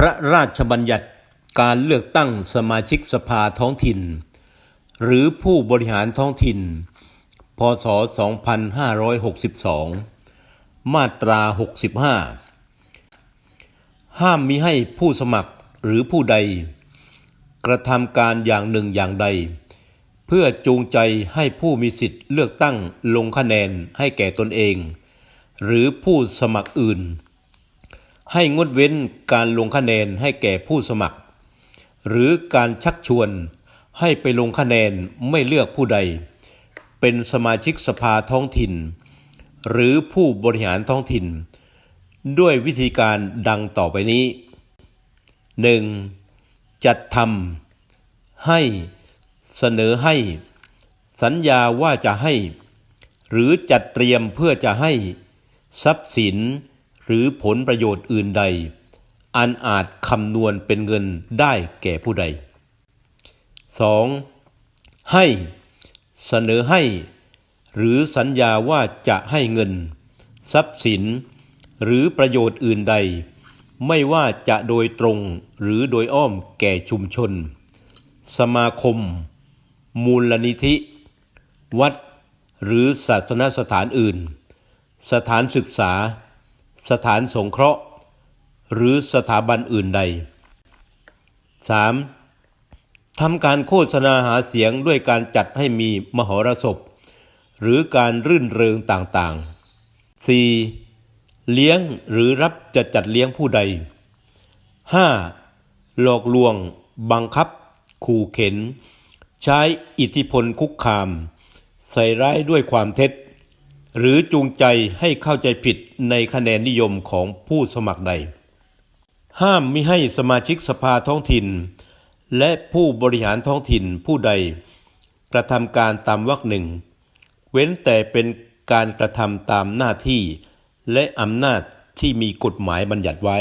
พระราชบัญญัติการเลือกตั้งสมาชิกสภาท้องถิ่น หรือผู้บริหารท้องถิ่น พศ 2562 มาตรา 65 ห้ามมิให้ผู้สมัครหรือผู้ใด กระทำการอย่างหนึ่งอย่างใด เพื่อจูงใจให้ผู้มีสิทธิ์เลือกตั้งลงคะแนนให้แก่ตนเอง หรือผู้สมัครอื่น ให้งดเว้นการลงคะแนนให้แก่ผู้สมัคร หรือการชักชวนให้ไปลงคะแนนไม่เลือกผู้ใด เป็นสมาชิกสภาท้องถิ่น หรือผู้บริหารท้องถิ่น ด้วยวิธีการดังต่อไปนี้ 1. จัดทำให้เสนอให้ สัญญาว่าจะให้ หรือจัดเตรียมเพื่อจะให้ ทรัพย์สิน หรือผลประโยชน์อื่นใด อันอาจคำนวณเป็นเงินได้แก่ผู้ใด 2. ให้เสนอให้ หรือสัญญาว่าจะให้เงิน ทรัพย์สิน หรือประโยชน์อื่นใด ไม่ว่าจะโดยตรงหรือโดยอ้อมแก่ชุมชน สมาคม มูลนิธิ วัด หรือศาสนสถานอื่น สถานศึกษา สถานสงเคราะห์ หรือสถาบันอื่นใด 3. ทำการโฆษณาหาเสียงด้วยการจัดให้มีมหรสพ หรือการรื่นเริงต่างๆ 4. เลี้ยงหรือรับจะจัดเลี้ยงผู้ใด 5. หลอกลวง บังคับ ขู่เข็น ใช้อิทธิพลคุกคาม ใส่ร้ายด้วยความเท็จ หรือจูงใจให้เข้าใจผิดในคะแนนนิยมของผู้สมัครใด ห้ามมิให้สมาชิกสภาท้องถิ่น และผู้บริหารท้องถิ่นผู้ใด กระทำการตามวรรคหนึ่ง เว้นแต่เป็นการกระทำตามหน้าที่ และอำนาจที่มีกฎหมายบัญญัติไว้